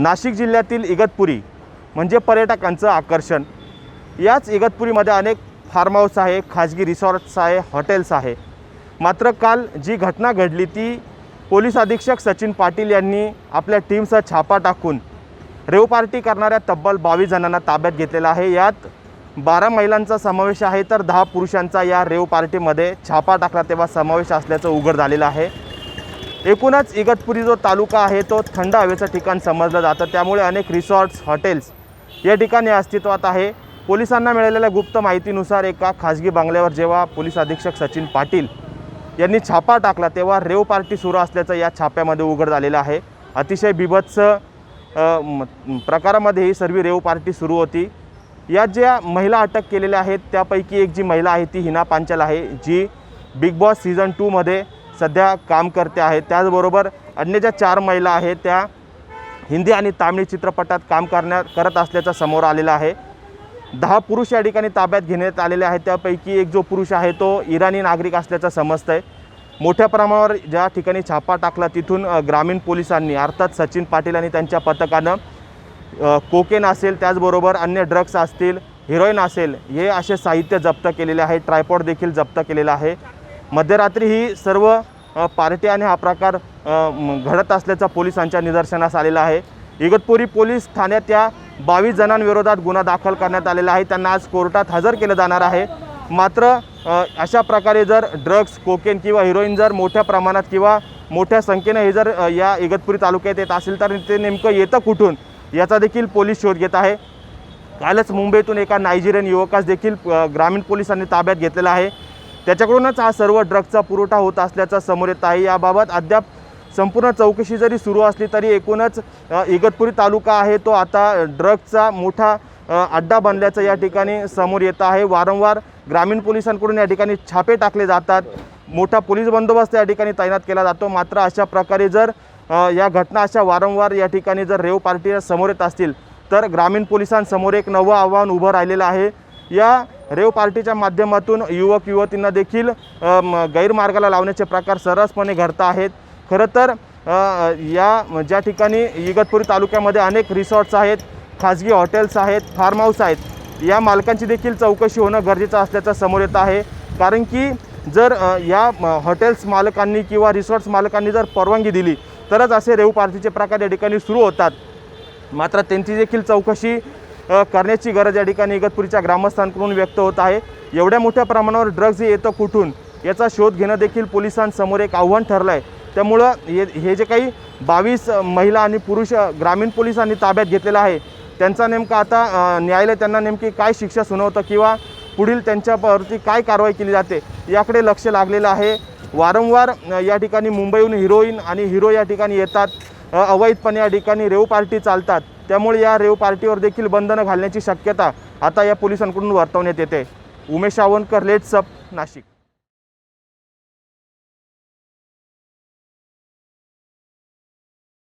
नाशिक जिल्ह्यातील इगतपुरी म्हणजे पर्यटकांचं आकर्षण. याच इगतपुरीमध्ये अनेक फार्म हाऊस आहे खाजगी रिसॉर्ट्स आहे हॉटेल्स आहे. मात्र काल जी घटना घडली ती पोलीस अधीक्षक सचिन पाटील यांनी आपल्या टीमचा छापा टाकून रेव पार्टी करणाऱ्या तब्बल बावीस जणांना ताब्यात घेतलेला आहे. यात बारा महिलांचा समावेश आहे तर दहा पुरुषांचा या रेव पार्टीमध्ये छापा टाकला तेव्हा समावेश असल्याचं उघड झालेलं आहे. एकूणच इगतपुरी जो तालुका आहे तो थंड हवेचं ठिकाण समजलं जातं. त्यामुळे अनेक रिसॉर्ट्स हॉटेल्स या ठिकाणी अस्तित्वात आहे. पोलिसांना मिळालेल्या गुप्त माहितीनुसार एका खाजगी बंगल्यावर जेव्हा पोलीस अधीक्षक सचिन पाटील यांनी छापा टाकला तेव्हा रेव पार्टी सुरू असल्याचं या छाप्यामध्ये उघड झालेलं आहे. अतिशय बिभत्स म- प्रकारामध्ये ही सर्व रेव पार्टी सुरू होती. यात ज्या महिला अटक केलेल्या आहेत त्यापैकी एक जी महिला आहे ती हिना पांचल आहे जी बिग बॉस सीझन टूमध्ये सध्या काम करते आहे. त्याचबरोबर अन्य ज्या चार महिला आहेत त्या हिंदी आणि तामिळ चित्रपटात काम करण्या करत असल्याचा समोर आलेला आहे. दहा पुरुष या ठिकाणी ताब्यात घेण्यात आलेले आहेत. त्यापैकी एक जो पुरुष आहे तो इराणी नागरिक असल्याचं समजतं आहे मोठ्या प्रमाणावर ज्या ठिकाणी छापा टाकला तिथून ग्रामीण पोलिसांनी अर्थात सचिन पाटील आणि त्यांच्या पथकानं कोकेन असेल त्याचबरोबर अन्य ड्रग्स असतील हिरोईन असेल हे असे साहित्य जप्त केलेले आहे. ट्रायपॉड देखील जप्त केलेलं आहे. मध्यरात्री ही सर्व पार्टी आणि हा प्रकार घडत असल्याचा पोलिसांच्या निदर्शनास आलेला आहे. इगतपुरी पोलीस ठाण्यात या बावीस जणांविरोधात गुन्हा दाखल करण्यात आलेला आहे. त्यांना आज कोर्टात हजर केलं जाणार आहे. मात्र अशा प्रकारे जर ड्रग्स कोकेन किंवा हिरोईन जर मोठ्या प्रमाणात किंवा मोठ्या संख्येनं हे जर या इगतपुरी तालुक्यात येत असेल तर ते नेमकं येतं कुठून? याचा देखील पोलीस शोध घेत आहे. कालच मुंबईतून एका नायजेरियन युवकास देखील ग्रामीण पोलिसांनी ताब्यात घेतलेला आहे. त्याच्याकडूनच हा सर्व ड्रगचा पुरवठा होत असल्याचा समोर येत आहे. याबाबत अद्याप संपूर्ण चौकशी जरी सुरू असली तरी एकूणच इगतपुरी तालुका आहे तो आता ड्रगचा मोठा अड्डा बनल्याचं या ठिकाणी समोर येत आहे. वारंवार ग्रामीण पोलिसांकडून या ठिकाणी छापे टाकले जातात. मोठा पोलीस बंदोबस्त या ठिकाणी तैनात केला जातो. मात्र अशा प्रकारे जर या घटना अशा वारंवार या ठिकाणी जर रेव पार्टी समोर येत असतील तर ग्रामीण पोलिसांसमोर एक नवं आव्हान उभं राहिलेलं आहे. या रेव पार्टीच्या माध्यमातून युवक युवतींना देखील गैरमार्गाला लावण्याचे प्रकार सरसपणे घडत आहेत. खरं तर या ज्या ठिकाणी इगतपुरी तालुक्यामध्ये अनेक रिसॉर्ट्स आहेत खाजगी हॉटेल्स आहेत फार्म हाऊस आहेत या मालकांची देखील चौकशी होणं गरजेचं असल्याचं समोर येत आहे. कारण की जर या हॉटेल्स मालकांनी किंवा रिसॉर्ट्स मालकांनी जर परवानगी दिली तरच असे रेव पार्टीचे प्रकार या ठिकाणी सुरू होतात. मात्र त्यांची देखील चौकशी करण्याची गरज या ठिकाणी इगतपुरीच्या ग्रामस्थांकडून व्यक्त होत आहे. एवढ्या मोठ्या प्रमाणावर ड्रग्ज येतं कुठून? याचा शोध घेणं देखील पोलिसांसमोर एक आव्हान ठरलं आहे त्यामुळं हे हे जे काही बावीस महिला आणि पुरुष ग्रामीण पोलिसांनी ताब्यात घेतलेलं आहे त्यांचा नेमका आता न्यायालय त्यांना नेमकी काय शिक्षा सुनावतं किंवा पुढील त्यांच्यावरती काय कारवाई केली जाते याकडे लक्ष लागलेलं आहे. वारंवार या ठिकाणी मुंबईहून हिरोईन आणि हिरो या ठिकाणी येतात. अवैधपणे या ठिकाणी रेव पार्टी चालतात. त्यामुळे या रेव पार्टीवर देखील बंधनं घालण्याची शक्यता आता या पोलिसांकडून वर्तवण्यात येते. Umesh Sawantkar let's up Nashik.